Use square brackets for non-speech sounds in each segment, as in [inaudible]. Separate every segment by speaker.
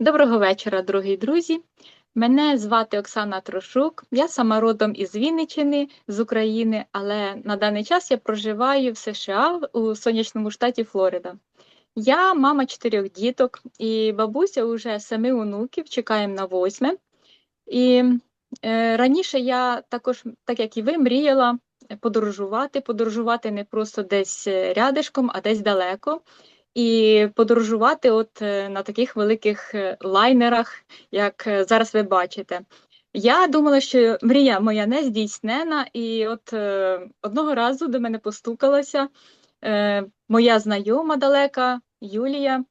Speaker 1: Доброго вечора, дорогі друзі. Мене звати Оксана Трошук. Я сама родом із Вінниччини, з України, але на даний час я проживаю в США у сонячному штаті Флорида. Я мама чотирьох діток і бабуся уже семи онуків, чекаємо на восьме. І е, раніше я також, так як і ви, мріяла подорожувати, подорожувати не просто десь е, рядишком, а десь далеко. І подорожувати от е, на таких великих е, лайнерах, як е, зараз ви бачите. Я думала, що мрія моя не здійснена, і от е, одного разу до мене постукалася е, моя знайома далека Юлія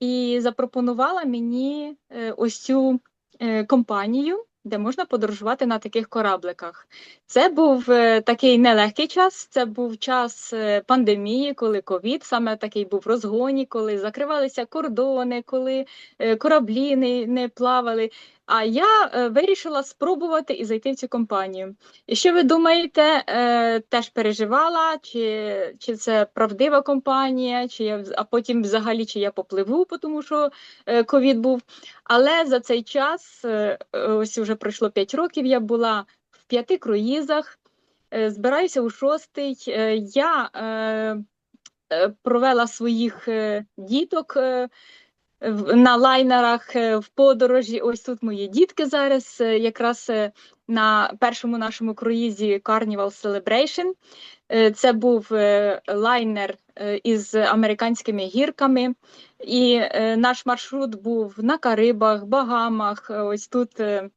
Speaker 1: і запропонувала мені е, ось цю е, компанію, де можна подорожувати на таких корабликах. Це був е, такий нелегкий час. Це був час е, пандемії, коли ковід саме такий був в розгоні, коли закривалися кордони, коли е, кораблі не, не плавали. А я е, вирішила спробувати і зайти в цю компанію. І що ви думаєте, е, теж переживала, чи, чи це правдива компанія, чи я, а потім взагалі чи я попливу, тому що е, ковід був. Але за цей час, ось вже пройшло 5 років, я була в п'яти круїзах, збираюся у шостий. Я провела своїх діток на лайнерах е, в подорожі. Ось тут мої дітки зараз, е, якраз е, на першому нашому круїзі Carnival Celebration. Це був лайнер із американськими гірками, і наш маршрут був на Карибах, Багамах. Ось тут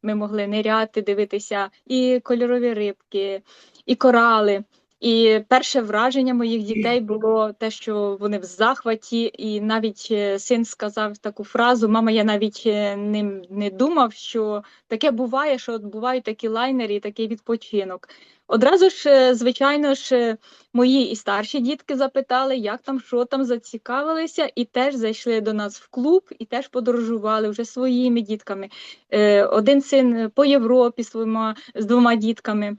Speaker 1: ми могли ниряти, дивитися і кольорові рибки, і корали. І перше враження моїх дітей було те, що вони в захваті, і навіть е, син сказав таку фразу: Мама, я навіть не, не думав, що таке буває, що от бувають такі лайнери такий відпочинок. Одразу ж, е, звичайно ж, е, мої і старші дітки запитали, як там, що там, зацікавилися, і теж зайшли до нас в клуб, і теж подорожували вже своїми дітками. Е, Один син по Європі з двома, з двома дітками.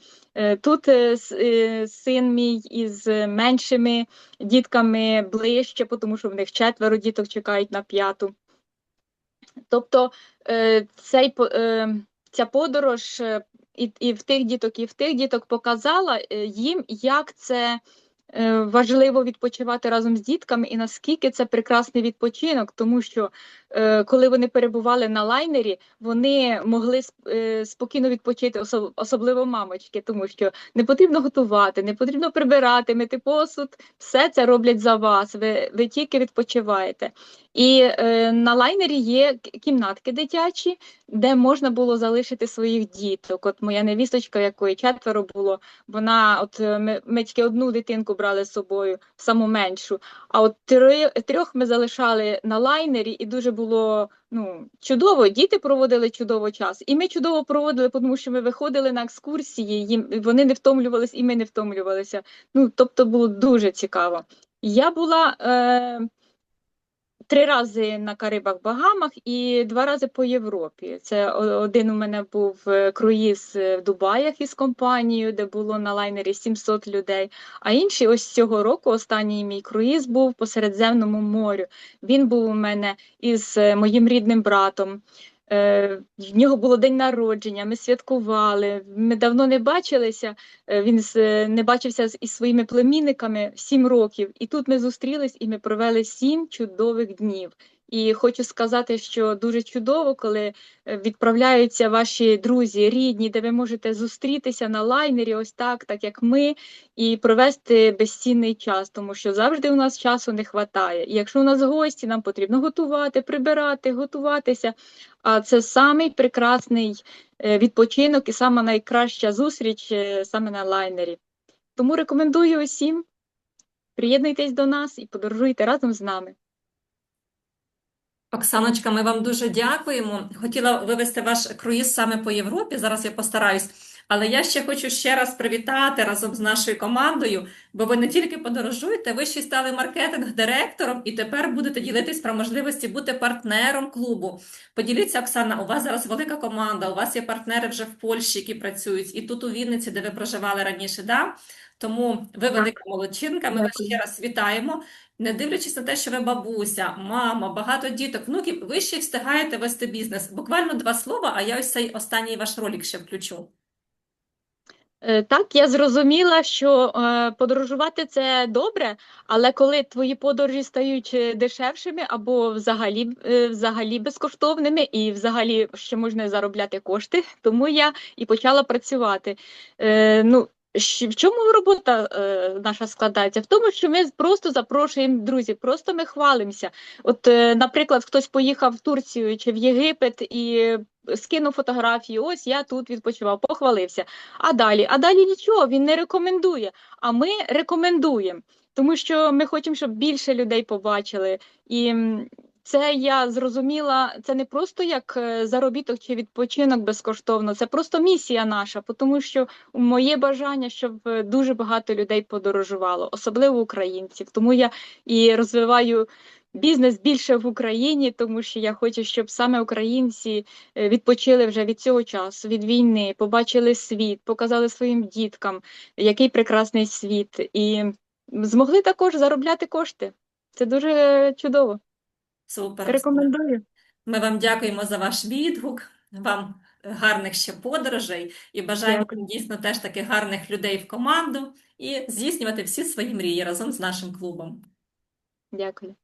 Speaker 1: Тут син мій із меншими дітками ближче, тому що в них четверо діток чекають на п'яту. Тобто цей, ця подорож і, і в тих діток, і в тих діток показала е, їм, як це е, важливо відпочивати разом з дітками і наскільки це прекрасний відпочинок, тому що коли вони перебували на лайнері, вони могли е, спокійно відпочити, особливо мамочки, тому що не потрібно готувати, не потрібно прибирати, мити посуд, все це роблять за вас. Ви, ви тільки відпочиваєте. І е, на лайнері є кімнатки дитячі, де можна було залишити своїх діток. От моя невісточка, якої четверо було, вона от е, ми, ми тільки одну дитинку брали з собою, саму меншу. А от три, трьох ми залишали на лайнері, і дуже було ну, чудово. Діти проводили чудово час. І ми чудово проводили, тому що ми виходили на екскурсії, їм вони не втомлювалися, і ми не втомлювалися. Ну, тобто було дуже цікаво. Я була. Е, Три рази на Карибах, Багамах і два рази по Європі. Це один у мене був е, круїз е, в Дубаях із компанією, де було на лайнері 700 людей. А інший ось цього року останній мій круїз був по Середземному морю. Він був у мене із е, моїм рідним братом. Е, В нього було день народження, ми святкували. Ми давно не бачилися. Е, Він е, не бачився із своїми племінниками сім років. І тут ми зустрілись і ми провели сім чудових днів. І хочу сказати, що дуже чудово, коли е, відправляються ваші друзі, рідні, де ви можете зустрітися на лайнері, ось так, так як ми, і провести безцінний час, тому що завжди у нас часу не вистачає. І якщо у нас гості, нам потрібно готувати, прибирати, готуватися. А це самий прекрасний е, відпочинок і сама найкраща зустріч е, саме на лайнері. Тому рекомендую усім, приєднуйтесь до нас і подорожуйте разом з нами.
Speaker 2: Оксаночка, ми вам дуже дякуємо. Хотіла вивести ваш круїз саме по Європі. Зараз я постараюсь. Але я ще хочу ще раз привітати разом з нашою командою, бо ви не тільки подорожуєте, ви ще стали маркетинг-директором і тепер будете ділитись про можливості бути партнером клубу. Поділіться, Оксана, у вас зараз велика команда, у вас є партнери вже в Польщі, які працюють, і тут у Вінниці, де ви проживали раніше, да? Тому ви велика молодчинка, ми вас ще раз вітаємо. не дивлячись на те, що ви бабуся, мама, багато діток, внуків, ви ще встигаєте вести бізнес. Буквально два слова, а я ось цей останній ваш ролик ще включу.
Speaker 1: Е, Так, я зрозуміла, що е, подорожувати це добре, але коли твої подорожі стають е, дешевшими або взагалі, е, взагалі безкоштовними, і взагалі ще можна заробляти кошти, [laughs] тому я і почала працювати. Е, ну, в чому робота е, наша складається? В тому, що ми просто запрошуємо друзів, просто ми хвалимося. От, е, наприклад, хтось поїхав в Турцію чи в Єгипет і скинув фотографію, ось я тут відпочивав, похвалився. А далі, а далі нічого, він не рекомендує. А ми рекомендуємо, тому що ми хочемо, щоб більше людей побачили. І це я зрозуміла, це не просто як е, заробіток чи відпочинок безкоштовно, це просто місія наша, тому що моє бажання, щоб е, дуже багато людей подорожувало, особливо українців. Тому я і розвиваю. Бізнес більше в Україні, тому що я хочу, щоб саме українці е, відпочили вже від цього часу, від війни, побачили світ, показали своїм діткам, який прекрасний світ, і змогли також заробляти кошти. Це дуже чудово.
Speaker 2: Супер.
Speaker 1: Рекомендую.
Speaker 2: Ми вам дякуємо за ваш відгук, вам гарних ще подорожей і бажаємо
Speaker 1: Дякую.
Speaker 2: дійсно теж таких гарних людей в команду і здійснювати всі свої мрії разом з нашим клубом.
Speaker 1: Дякую.